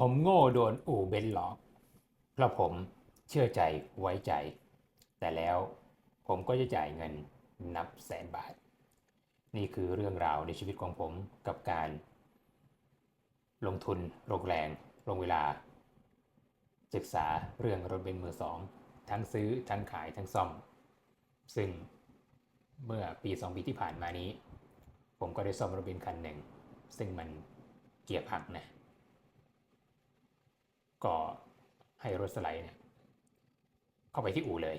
ผมโง่โดนอู่เบนหลอก เพราะผมเชื่อใจไว้ใจ แต่แล้วผมก็จะจ่ายเงินนับแสนบาท นี่คือเรื่องราวในชีวิตของผมกับการ ลงทุนลงแรงลงเวลา ศึกษาเรื่องรถเบนมือสอง ทั้งซื้อทั้งขายทั้งซ่อม ซึ่งเมื่อปีสองปีที่ผ่านมานี้ ผมก็ได้ซ่อมรถเบนคันหนึ่ง ซึ่งมันเกียร์พังนะ ก็ให้รถสไลด์เนี่ยเข้าไปที่อู่เลย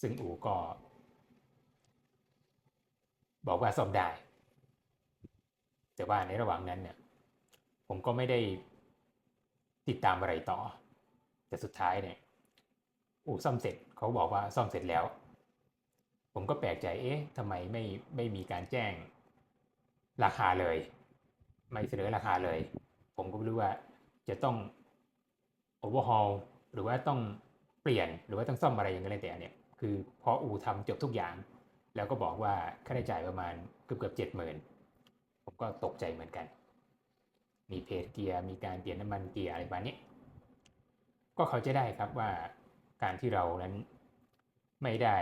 ซึ่งอู่ก็ บอกว่าซ่อมได้ แต่ว่าในระหว่างนั้นเนี่ยผมก็ไม่ได้ติดตามอะไรต่อ แต่สุดท้ายเนี่ยอู่ซ่อมเสร็จเขาบอกว่าซ่อมเสร็จแล้ว ผมก็แปลกใจเอ๊ะทำไมไม่ไม่มีการแจ้งราคาเลย ไม่เสนอราคาเลย ผมก็ไม่รู้ว่าจะต้อง overhaul หรือว่าต้องเปลี่ยนหรือว่าต้องซ่อมอะไรอย่างไรแต่เนี่ยคือพออู่ทำจบทุกอย่าง แล้วก็บอกว่าค่าใช้จ่ายประมาณเกือบเกือบเจ็ดหมื่นผมก็ตกใจเหมือนกัน มีเพจเกียร์มีการเปลี่ยนน้ำมันเกียร์อะไรประมาณนี้ก็เขาจะได้ครับว่าการที่เรานั้นไม่ได้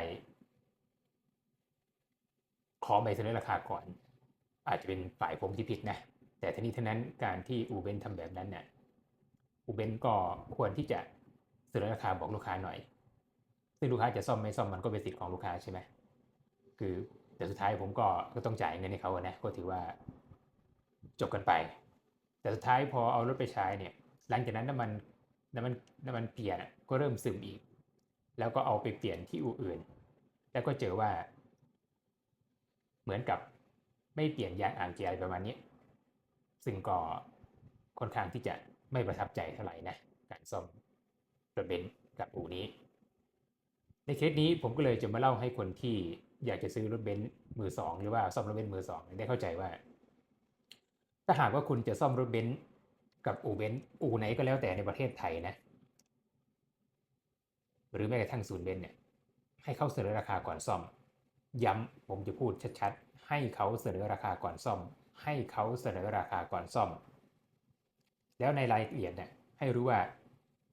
ขอใบเสนอราคาก่อน อาจจะเป็นฝ่ายผมที่ผิดนะ แต่ทั้งนี้ทั้งนั้นการที่อูเบนทำแบบนั้นเนี่ย อูเบนก็ควรที่จะเสนอราคาบอกลูกค้าหน่อย ซึ่งลูกค้าจะซ่อมไม่ซ่อมมันก็เป็นสิทธิ์ของลูกค้าใช่ไหมคือแต่สุดท้ายผมก็ก็ต้องจ่ายเงินให้เขาอะนะก็ถือว่าจบกันไป แต่สุดท้ายพอเอารถไปใช้เนี่ย หลังจากนั้นน้ำมันน้ำมันน้ำมันเปลี่ยนอะก็เริ่มซึมอีก แล้วก็เอาไปเปลี่ยนที่อู่อื่น แล้วก็เจอว่า เหมือนกับไม่เปลี่ยนยางอ่างเกียร์อะไรประมาณนี้ ซึ่งก็ค่อนข้างที่จะ ไม่ประทับใจเท่าไหร่นะการซ่อมรถเบนซ์กับอู่นี้ ในเคสนี้ผมก็เลยจะมาเล่าให้คนที่อยากจะซื้อรถเบนซ์มือสองหรือว่าซ่อมรถเบนซ์มือสองได้เข้าใจว่า ถ้าหากว่าคุณจะซ่อมรถเบนซ์กับอู่เบนซ์อู่ไหนก็แล้วแต่ในประเทศไทยนะ หรือแม้กระทั่งศูนย์เบนซ์เนี่ยให้เขาเสนอราคาก่อนซ่อม ย้ำผมจะพูดชัดๆให้เขาเสนอราคาก่อนซ่อม ให้เขาเสนอราคาก่อนซ่อม แล้วในรายละเอียดเนี่ยให้รู้ว่า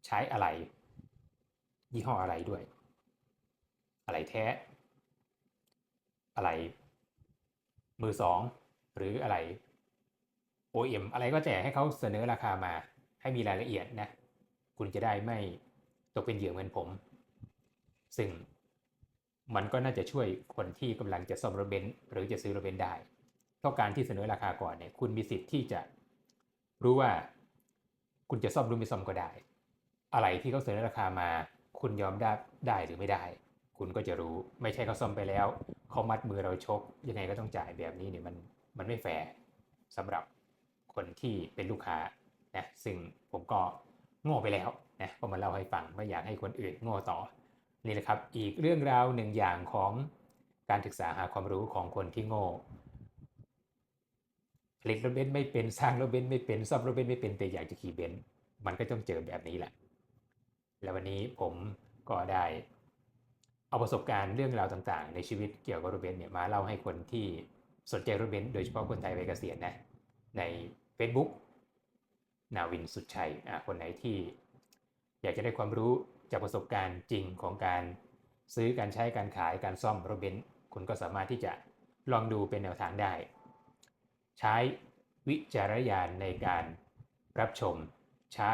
ใช้อะไร ยี่ห้ออะไรด้วย อะไรแท้ อะไรมือสองหรืออะไร OEM อะไรก็แต่ให้เขาเสนอราคามาให้มีรายละเอียดนะ คุณจะได้ไม่ตกเป็นเหยื่อเหมือนผม ซึ่งมันก็น่าจะช่วยคนที่กำลังจะซ่อมรถเบนซ์หรือจะซื้อรถเบนซ์ได้เพราะการที่เสนอราคาก่อนเนี่ยคุณมีสิทธิ์ที่จะรู้ว่า คุณจะซ่อมหรือไม่ซ่อมก็ได้ อะไรที่เขาเสนอราคามา คุณยอมได้ได้หรือไม่ได้ คุณก็จะรู้ไม่ใช่เขาซ่อมไปแล้วเขามัดมือเราชก ยังไงก็ต้องจ่ายแบบนี้เนี่ยมันมันไม่แฟร์สำหรับคนที่เป็นลูกค้านะซึ่งผมก็โง่ไปแล้วนะก็มาเล่าให้ฟังไม่อยากให้คนอื่นโง่ต่อนี่แหละครับอีกเรื่องราวหนึ่งอย่างของการศึกษาหาความรู้ของคนที่โง่ ผลิตรถเบนซ์ไม่เป็นสร้างรถเบนซ์ไม่เป็นซ่อมรถเบนซ์ไม่เป็นแต่อยากจะขี่เบนซ์มันก็ต้องเจอแบบนี้แหละ แล้ววันนี้ผมก็ได้เอาประสบการณ์เรื่องราวต่างๆ ในชีวิตเกี่ยวกับรถเบนซ์เนี่ยมาเล่าให้คนที่สนใจรถเบนซ์โดยเฉพาะคนไทยวัยเกษียณนะใน Facebook นาวินสุดชัยอะคนไหนที่อยากจะได้ความรู้จากประสบการณ์จริงของการซื้อการใช้การขายการซ่อมรถเบนซ์คุณก็สามารถที่จะลองดูเป็นแนวทางได้ ใช้วิจารณญาณในการรับชม ใช้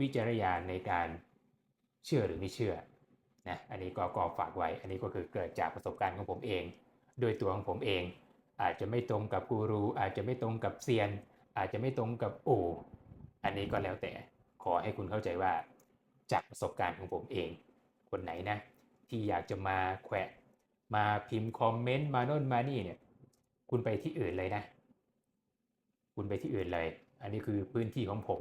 วิจารณญาณในการเชื่อหรือไม่เชื่อนะอันนี้ก็ก็ฝากไว้ อันนี้ก็คือเกิดจากประสบการณ์ของผมเอง โดยตัวของผมเอง อาจจะไม่ตรงกับกูรู อาจจะไม่ตรงกับเซียน อาจจะไม่ตรงกับโออันนี้ก็แล้วแต่ขอให้คุณเข้าใจว่า จากประสบการณ์ของผมเอง คนไหนนะ ที่อยากจะมาแขวะมาพิมพ์คอมเมนต์มาโน่นมานี่เนี่ยคุณไปที่อื่นเลยนะ คุณไปที่อื่นเลย อันนี้คือพื้นที่ของผม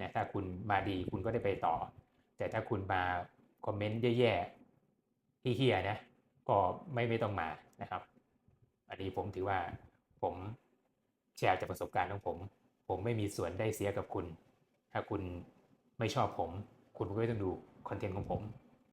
นะถ้าคุณมาดีคุณก็ได้ไปต่อ แต่ถ้าคุณมาคอมเมนต์แย่ๆที่เฮียนะก็ไม่ไม่ต้องมานะครับ อันนี้ผมถือว่าผมแชร์จากประสบการณ์ของผม ผมไม่มีส่วนได้เสียกับคุณ ถ้าคุณไม่ชอบผม คุณก็ไม่ต้องดูคอนเทนต์ของผม